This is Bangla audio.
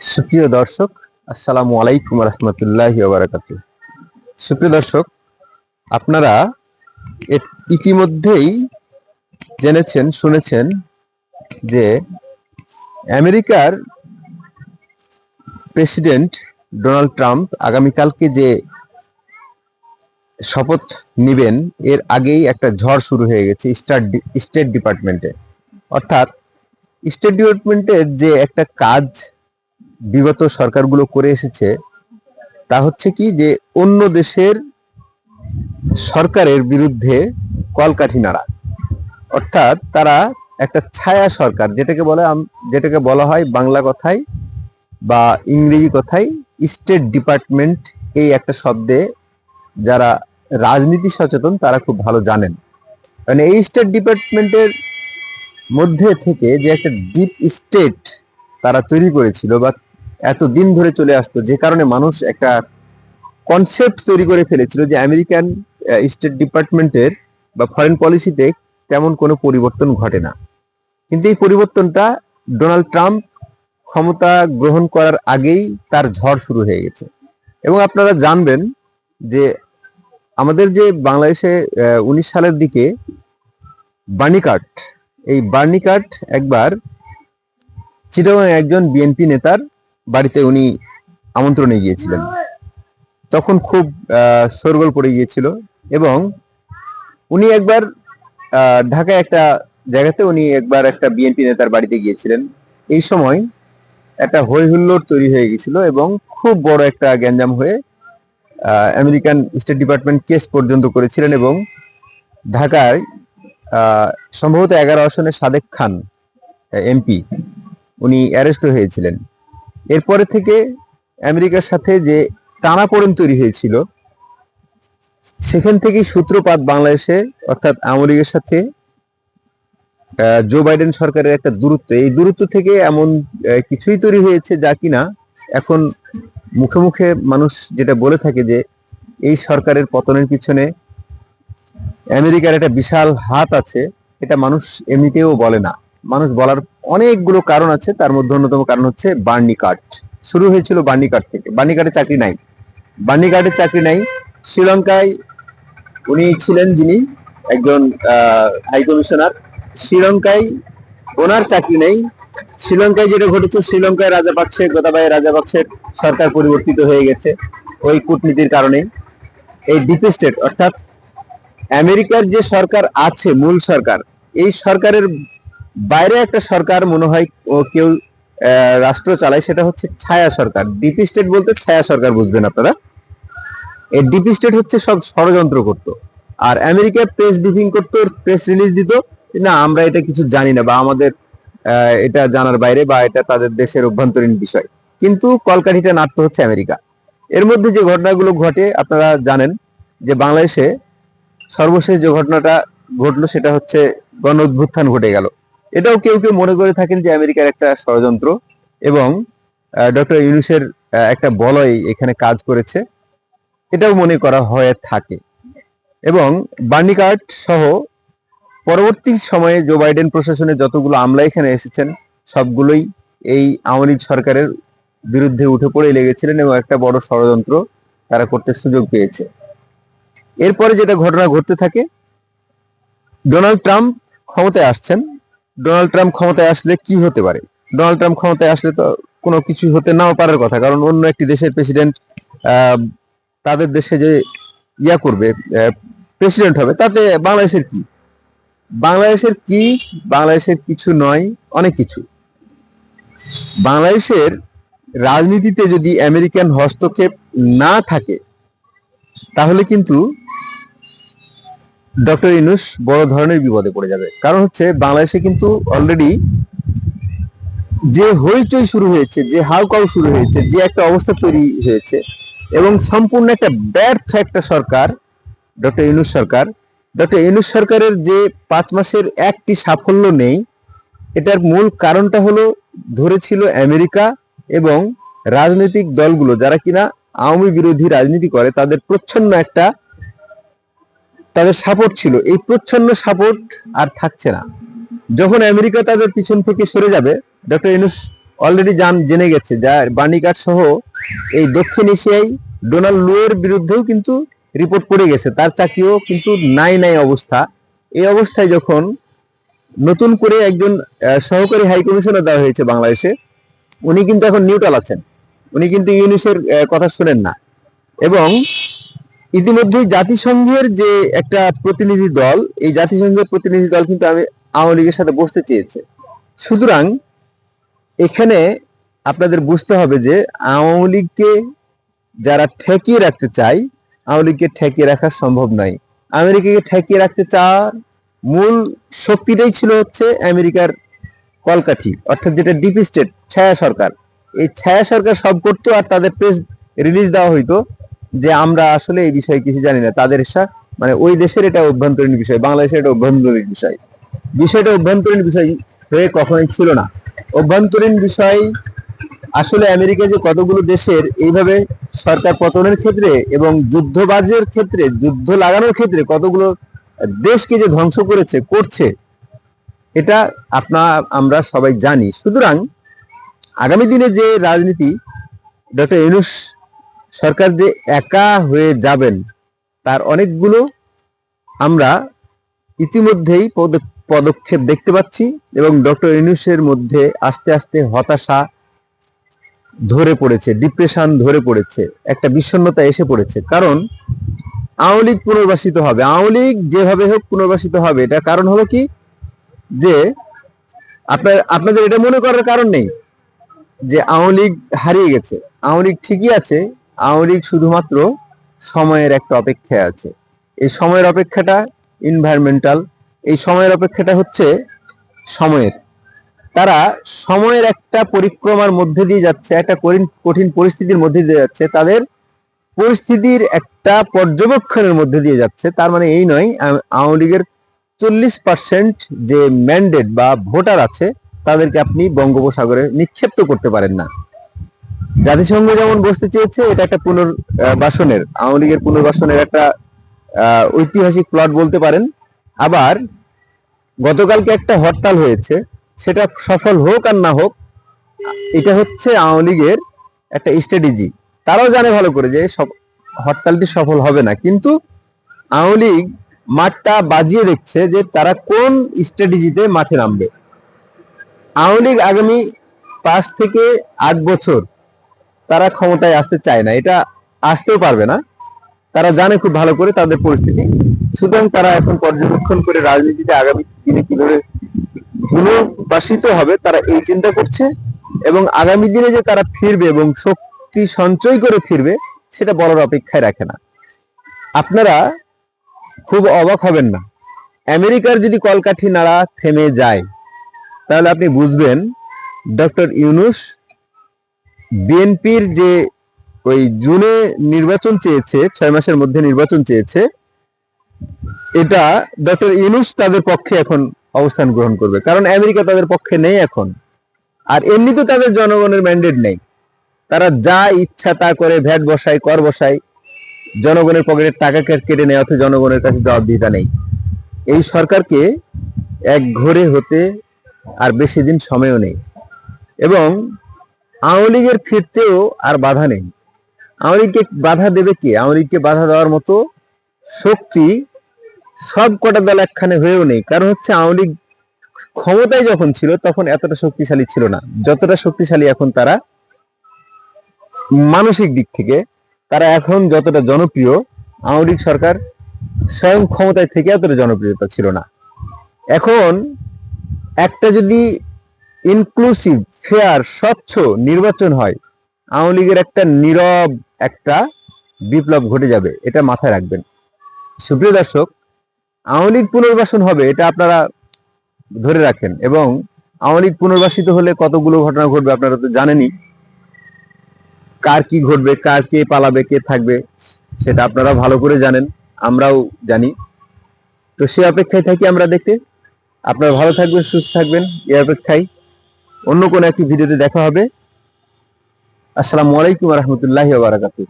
সুপ্রিয় দর্শক, আসসালামু আলাইকুম রহমতুল্লাহ বারাকাতু। সুপ্রিয় দর্শক, আপনারা ইতিমধ্যেই জেনেছেন, শুনেছেন যে আমেরিকার প্রেসিডেন্ট ডোনাল্ড ট্রাম্প আগামীকালকে যে শপথ নিবেন, এর আগেই একটা ঝড় শুরু হয়ে গেছে স্টার স্টেট ডিপার্টমেন্টে। অর্থাৎ স্টেট ডিপার্টমেন্টের যে একটা কাজ বিগত সরকারগুলো করে এসেছে, তা হচ্ছে কি যে অন্য দেশের সরকারের বিরুদ্ধে কলকাঠি নাড়া। অর্থাৎ তারা একটা ছায়া সরকার, যেটাকে বলে যেটাকে বলা হয় বাংলা কথায় বা ইংরেজি কথায় স্টেট ডিপার্টমেন্ট এই একটা শব্দে যারা রাজনীতি সচেতন তারা খুব ভালো জানেন। মানে এই স্টেট ডিপার্টমেন্টের মধ্যে থেকে যে একটা ডিপ স্টেট তারা তৈরি করেছিল বা এত দিন ধরে চলে আসতো, যে কারণে মানুষ একটা কনসেপ্ট তৈরি করে ফেলেছিল যে আমেরিকান স্টেট ডিপার্টমেন্টের বা ফরেন পলিসিতে তেমন কোনো পরিবর্তন ঘটে না। কিন্তু এই পরিবর্তনটা ডোনাল্ড ট্রাম্প ক্ষমতা গ্রহণ করার আগেই তার ঝড় শুরু হয়ে গেছে। এবং আপনারা জানবেন যে আমাদের যে বাংলাদেশে উনিশ সালের দিকে বার্নিকাট এই বার্নিকাট একবার চিটাগাং একজন বিএনপি নেতার বাড়িতে উনি আমন্ত্রণে গিয়েছিলেন। তখন খুব আহ, শোরগোল পড়ে গিয়েছিল এবং উনি একবার ঢাকায় একটা জায়গাতে উনি একবার একটা বিএনপি নেতার বাড়িতে গিয়েছিলেন। এই সময় একটা হই হুল্লোড় তৈরি হয়ে গেছিল এবং খুব বড় একটা গ্যাঞ্জাম হয়ে আমেরিকান স্টেট ডিপার্টমেন্ট কেস পর্যন্ত করেছিলেন এবং ঢাকায় সম্ভবত এগারো আসনে সাদেক খান এমপি উনি অ্যারেস্ট হয়েছিলেন। এরপরে থেকে আমেরিকার সাথে যে টানাপোড়েন তৈরি হয়েছিল, সেখান থেকেই সূত্রপাত বাংলাদেশে, অর্থাৎ লীগের সাথে জো বাইডেন সরকারের একটা দূরত্ব। এই দূরত্ব থেকে এমন কিছুই তৈরি হয়েছে যা কিনা এখন মুখে মুখে মানুষ যেটা বলে থাকে যে, এই সরকারের পতনের পিছনে আমেরিকার একটা বিশাল হাত আছে। এটা মানুষ এমনিতেও বলে না। মানুষ বলার অনেকগুলো কারণ আছে, তার মধ্যে অন্যতম কারণ হচ্ছে বার্নি কার্ড। শুরু হয়েছিল বার্নি কার্ড থেকে। বার্নি কার্ডে চাকরি নাই। বার্নি চাকরি নাই। শ্রীলঙ্কায় উনি ছিলেন যিনি একজন হাই কমিশনার শ্রীলঙ্কায় ওনার চাকরি নেই। শ্রীলঙ্কায় যেটা ঘটেছে, শ্রীলঙ্কায় রাজাপাকসে গোতাবাই রাজাপাকসের সরকার পরিবর্তিত হয়ে গেছে ওই কূটনীতির কারণে এই ডিপ স্টেট অর্থাৎ আমেরিকার যে সরকার আছে, মূল সরকার, এই সরকারের বাইরে একটা সরকার মনে হয় কেউ রাষ্ট্র চালায়, সেটা হচ্ছে ছায়া সরকার। ডিপ স্টেট বলতে ছায়া সরকার বুঝবেন আপনারা। এই ডিপ স্টেট হচ্ছে সব ষড়যন্ত্র করতো। আর আমেরিকা প্রেস ব্রিফিং করতো প্রেস রিলিজ দিত। না, আমরা এটা কিছু জানি না বা আমাদের এটা জানার বাইরে বা এটা তাদের দেশের অভ্যন্তরীণ বিষয়। কিন্তু কলকাঠিটা নাট্য হচ্ছে আমেরিকা। এর মধ্যে যে ঘটনাগুলো ঘটে, আপনারা জানেন যে বাংলাদেশে সর্বশেষ যে ঘটনাটা ঘটলো, সেটা হচ্ছে গণ অভ্যুত্থান ঘটে গেল। এটাও কেউ কেউ মনে করে থাকেন যে আমেরিকার একটা ষড়যন্ত্র এবং ডক্টর ইউনুসের একটা বলয় এখানে কাজ করেছে। এটাও মনে করা হয়ে থাকে। এবং বার্নি কার্ড সহ পরবর্তী সময়ে জো বাইডেন প্রশাসনে যতগুলো আমলা এখানে এসেছেন, সবগুলোই এই আওয়ামী সরকারের বিরুদ্ধে উঠে পড়ে লেগেছিলেন এবং একটা বড় ষড়যন্ত্র তারা করতে সুযোগ পেয়েছে। এরপরে যেটা ঘটনা ঘটতে থাকে, ডোনাল্ড ট্রাম্প ক্ষমতায় আসছেন। ডোনাল্ড ট্রাম্প ক্ষমতায় আসলে কি হতে পারে? ডোনাল্ড ট্রাম্প ক্ষমতায় আসলে তো কোনো কিছু হতে নাও পারার কথা, কারণ অন্য একটি দেশের প্রেসিডেন্ট তাদের দেশে যে ইয়া করবে প্রেসিডেন্ট হবে, তাতে বাংলাদেশের কি? বাংলাদেশের কি? বাংলাদেশের কিছু নয়, অনেক কিছু। বাংলাদেশের রাজনীতিতে যদি আমেরিকান হস্তক্ষেপ না থাকে, তাহলে কিন্তু ডক্টর ইনুস বড় ধরনের বিপদে পড়ে যাবে। কারণ হচ্ছে, বাংলাদেশে কিন্তু অলরেডি যে হইচই শুরু হয়েছে, যে হাউকাউ শুরু হয়েছে, যে একটা অবস্থা তৈরি হয়েছে, এবং সম্পূর্ণ একটা ব্যর্থ একটা সরকার, ডক্টর ইনুস সরকার, ডক্টর ইনুস সরকারের যে পাঁচ মাসের একটি সাফল্য নেই, এটার মূল কারণটা হলো, ধরেছিল আমেরিকা এবং রাজনৈতিক দলগুলো, যারা কিনা আওয়ামী বিরোধী রাজনীতি করে, তাদের প্রচ্ছন্ন একটা তাদের সাপোর্ট ছিল। এই প্রচ্ছন্ন সাপোর্ট আর থাকছে না। যখন আমেরিকা তাদের পিছন থেকে সরে যাবে ডক্টর ইনুস অলরেডি জান, জেনে গেছে যা বার্নিকাট সহ এই দক্ষিণ এশিয়ায় ডোনাল্ড লুয়ের বিরুদ্ধেও কিন্তু রিপোর্ট করে গেছে। তার চাকরিও কিন্তু নাই নাই অবস্থা। এই অবস্থায় যখন নতুন করে একজন সহকারী হাই কমিশনার দেওয়া হয়েছে বাংলাদেশে, উনি কিন্তু এখন নিউট্রাল আছেন। উনি কিন্তু ইউনিসের কথা শুনেন না। এবং ইতিমধ্যেই জাতিসংঘের যে একটা প্রতিনিধি দল, এই জাতিসংঘের প্রতিনিধি দল কিন্তু আমি আওয়ামী লীগের সাথে বসতে চেয়েছে। সুতরাং এখানে আপনাদের বুঝতে হবে যে আওয়ামী লীগকে যারা ঠেকিয়ে রাখতে চায়, আওয়ামী লীগকে ঠেকিয়ে রাখা সম্ভব নয়। আমেরিকাকে ঠেকিয়ে রাখতে চাওয়ার মূল শক্তিটাই ছিল হচ্ছে আমেরিকার কলকাঠি, অর্থাৎ যেটা ডিপ স্টেট, ছায়া সরকার। এই ছায়া সরকার সব করতো আর তাদের প্রেস রিলিজ দেওয়া হইতো। যে আমরা আসলে এই বিষয়ে কিছু জানি না। তাদের মানে ওই দেশের এটা অভ্যন্তরীণ বিষয়, বাংলাদেশের এটা অভ্যন্তরীণ বিষয়। বিষয়টা অভ্যন্তরীণ বিষয় হয়ে কখনোই ছিল না। অভ্যন্তরীণ বিষয় আসলে আমেরিকা যে কতগুলো দেশের, এইভাবে সরকার পতনের ক্ষেত্রে এবং যুদ্ধবাজের ক্ষেত্রে, যুদ্ধ লাগানোর ক্ষেত্রে কতগুলো দেশকে যে ধ্বংস করেছে, করছে, এটা আপনার আমরা সবাই জানি। সুতরাং আগামী দিনে যে রাজনীতি, ডক্টর ইউনুস সরকার যে একা হয়ে যাবেন, তার অনেকগুলো আমরা ইতিমধ্যেই পদ- পদক্ষেপ দেখতে পাচ্ছি এবং ডক্টর ইউনুসের মধ্যে আস্তে আস্তে হতাশা ধরে পড়েছে, ডিপ্রেশন ধরে পড়েছে, একটা বিষণ্ণতা এসে পড়েছে। কারণ আওয়ামী লীগ পুনর্বাসিত হবে, আওয়ামী লীগ যেভাবে হোক পুনর্বাসিত হবে। এটা কারণ হলো কি? যে আপনার, আপনাদের এটা মনে করার কারণ নেই যে আওয়ামী লীগ হারিয়ে গেছে। আওয়ামী লীগ ঠিকই আছে আওয়ামী লীগ শুধুমাত্র সময়ের একটা অপেক্ষায় আছে। এই সময়ের অপেক্ষাটা ইনভায়রনমেন্টাল এই সময়ের অপেক্ষাটা হচ্ছে সময়ের। তারা সময়ের একটা পরিক্রমার মধ্যে দিয়ে যাচ্ছে, একটা কঠিন- পরিস্থিতির মধ্যে দিয়ে যাচ্ছে, তাদের পরিস্থিতির একটা পর্যবেক্ষণের মধ্যে দিয়ে যাচ্ছে। তার মানে এই নয় আওয়ামী লীগের চল্লিশ পার্সেন্ট যে ম্যান্ডেট বা ভোটার আছে, তাদেরকে আপনি বঙ্গোপসাগরে নিক্ষিপ্ত করতে পারেন না। জাতিসংঘ যেমন বসতে চেয়েছে, এটা একটা পুনর্বাসনের আওয়ামী লীগের পুনর্বাসনের একটা ঐতিহাসিক প্লট বলতে পারেন। আবার গতকালকে একটা হরতাল হয়েছে, সেটা সফল হোক আর না হোক, এটা হচ্ছে আওয়ামী লীগের একটা স্ট্র্যাটেজি তারাও জানে ভালো করে যে সব, হরতালটি সফল হবে না। কিন্তু আওয়ামী লীগ মাঠটা বাজিয়ে দেখছে যে তারা কোন স্ট্র্যাটেজিতে মাঠে নামবে। আওয়ামী লীগ আগামী পাঁচ থেকে আট বছর তারা ক্ষমতায় আসতে চায় না, এটা আসতেও পারবে না। তারা জানে খুব ভালো করে তাদের পরিস্থিতি। সুতরাং তারা এখন পর্যবেক্ষণ করে রাজনীতিতে আগামী দিনে কীভাবে পুনর্বাসিত হবে, তারা এই চিন্তা করছে। এবং আগামী দিনে যে তারা ফিরবে এবং শক্তি সঞ্চয় করে ফিরবে, সেটা বলার অপেক্ষায় রাখে না। আপনারা খুব অবাক হবেন না। আমেরিকার যদি কলকাঠি নাড়া থেমে যায়, তাহলে আপনি বুঝবেন ডক্টর ইউনুস বিএনপির যে ওই জুনে নির্বাচন চেয়েছে, ছয় মাসের মধ্যে নির্বাচন চেয়েছে, এটা ডক্টর ইউনুস তাদের পক্ষে এখন অবস্থান গ্রহণ করবে। কারণ আমেরিকা তাদের পক্ষে নেই এখন। আর এমনিতে তাদের জনগণের ম্যান্ডেট নেই। তারা যা ইচ্ছা তা করে, ভ্যাট বসায়, কর বসায়, জনগণের পকেটের টাকা কেটে নেয়, অথচ জনগণের কাছে জবাবদিহিতা নেই। এই সরকারকে এক ঘরে হতে আর বেশি দিন সময়ও নেই। এবং আওয়ামী লীগের ফিরতেও আর বাধা নেই। আওয়ামী লীগকে বাধা দেবে কে? আওয়ামী লীগকে বাধা দেওয়ার মতো শক্তি সব কটা দল একখানে হয়েও নেই। কারণ হচ্ছে আওয়ামী লীগ ক্ষমতায় যখন ছিল, তখন এতটা শক্তিশালী ছিল না। যতটা শক্তিশালী এখন তারা মানসিক দিক থেকে, তারা এখন যতটা জনপ্রিয়, আওয়ামী লীগ সরকার স্বয়ং ক্ষমতায় থেকে এতটা জনপ্রিয়তা ছিল না। এখন একটা যদি ইনক্লুসিভ ফেয়ার স্বচ্ছ নির্বাচন হয়, আওয়ামী লীগের একটা নীরব একটা বিপ্লব ঘটে যাবে, এটা মাথায় রাখবেন। সুপ্রিয় দর্শক, আওয়ামী লীগ পুনর্বাসন হবে, এটা আপনারা ধরে রাখেন এবং আওয়ামী লীগ পুনর্বাসিত হলে কতগুলো ঘটনা ঘটবে আপনারা তো জানেনই। কার কি ঘটবে, কার কে পালাবে, কে থাকবে, সেটা আপনারা ভালো করে জানেন, আমরাও জানি। তো সে অপেক্ষায় থাকি আমরা দেখতে। আপনারা ভালো থাকবেন, সুস্থ থাকবেন এ অপেক্ষায় অন্য কোনো একটি ভিডিওতে দেখা হবে। আসসালামু আলাইকুম রহমতুল্লাহ বারাকাতুহ।